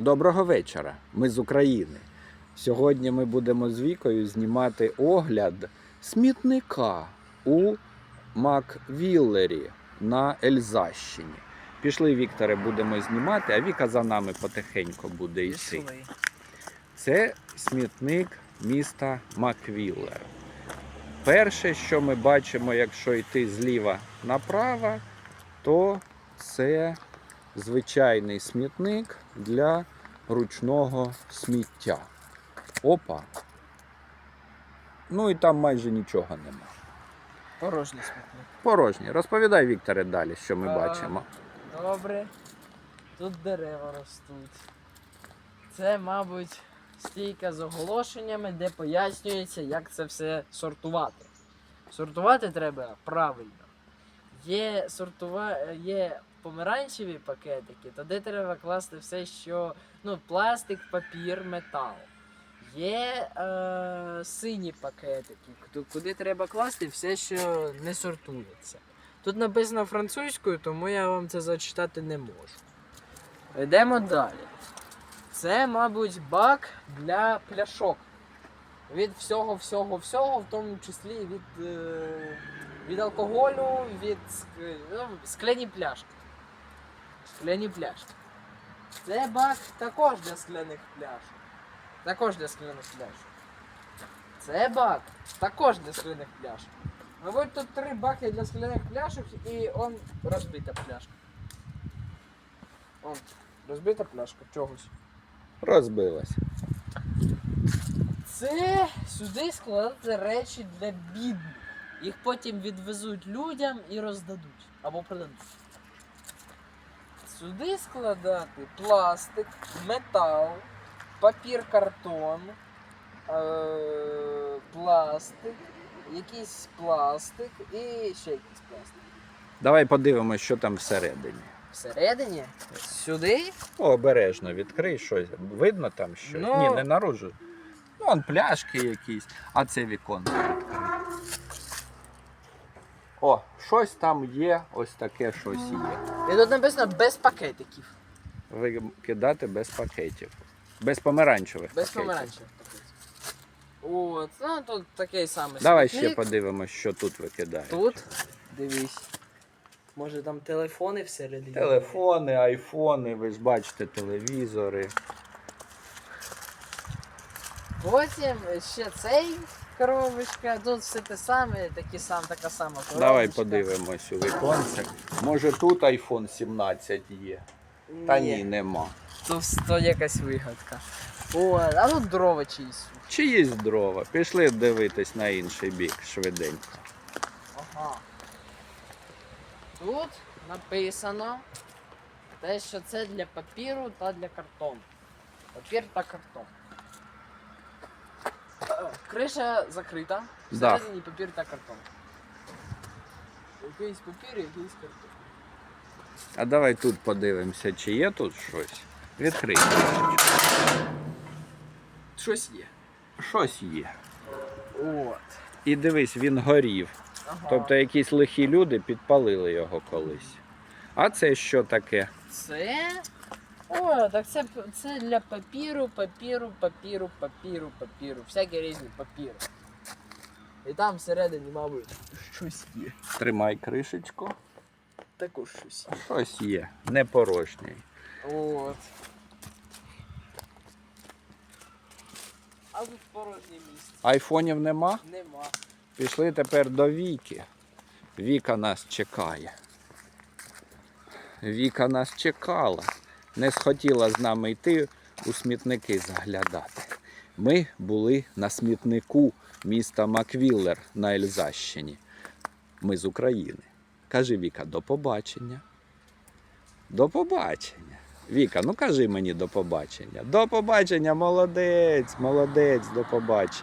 Доброго вечора. Ми з України. Сьогодні ми будемо з Вікою знімати огляд смітника у Маквіллері на Ельзащині. Пішли, Вікторе, будемо знімати, а Віка за нами потихеньку буде йти. Це смітник міста Маквіллер. Перше, що ми бачимо, якщо йти зліва направо, то це звичайний смітник для ручного сміття. Опа. Ну і там майже нічого нема. Порожній смітник. Порожній. Розповідай, Вікторе, далі, що ми А, бачимо. Добре. Тут дерева ростуть. Це, мабуть, стійка з оголошеннями, де пояснюється, як це все сортувати. Сортувати треба правильно. Є, сортува... є помаранчеві пакетики, туди треба класти все, що. Ну, пластик, папір, метал. Є е, сині пакетики, куди- треба класти все, що не сортується. Тут написано французькою, тому я вам це зачитати не можу. Йдемо далі. Це, мабуть, бак для пляшок. Від всього, всього, всього, в тому числі від, е, від алкоголю, від ну, скляні пляшки. Скляні пляшки. Це бак також для скляних пляшок. Також для скляних пляшок. Це бак також для скляних пляшок. Мабуть, тут три баки для скляних пляшок і он розбита пляшка. Он, розбита пляшка чогось. Розбилась. Це сюди складати речі для бідних. Їх потім відвезуть людям і роздадуть або продадуть. Сюди складати пластик, метал, папір, картон, е- пластик, якийсь пластик і ще якийсь пластик. Давай подивимось, що там всередині. Всередині сюди О, обережно відкрий щось. Видно там щось? Ну- Ні, не наружу. Ну, он пляшки якісь, а це віконце. О, щось там є, ось таке щось є. і тут написано без пакетиків. Викидати без пакетів. Без помаранчевих. Без пакетів. помаранчевих пакетів. От, ну тут такий самий Давай ще смітник. подивимось, що тут викидають. Тут, дивись. Може там телефони всередині. Телефони, айфони, ви ж бачите, телевізори. Потім ще цей коробочка, тут все те саме, такі сам, така сама коробочка. Давай подивимось у віконце. Може тут iPhone 17 є. Та ні, нема. То, то якась вигадка. О, а тут дрова чиїсь. Чиїсь дрова. Пішли дивитись на інший бік швиденько. Ага. Тут написано те, що це для папіру та для картону. Папір та картон. Криша закрита. Всередині папір та картон. Якийсь папір, якийсь картон. А давай тут подивимося, чи є тут щось. Відкрий. Щось є. Щось є. От. І дивись, він горів. Ага. Тобто якісь лихі люди підпалили його колись. А це що таке? Це. О, так це, це для папіру, папіру, папіру, папіру, папіру. Всякі різні папіри. І там всередині, мабуть, щось є. Тримай кришечку. Також щось є. Щось є. Не порожній. От. А тут порожнє місце. Айфонів нема? Нема. Пішли тепер до Віки. Віка нас чекає. Віка нас чекала. Не схотіла з нами йти у смітники заглядати. Ми були на смітнику міста Маквіллер на Ельзащині. Ми з України. Каже Віка, до побачення. До побачення. Віка, ну кажи мені до побачення. До побачення, молодець, молодець, до побачення.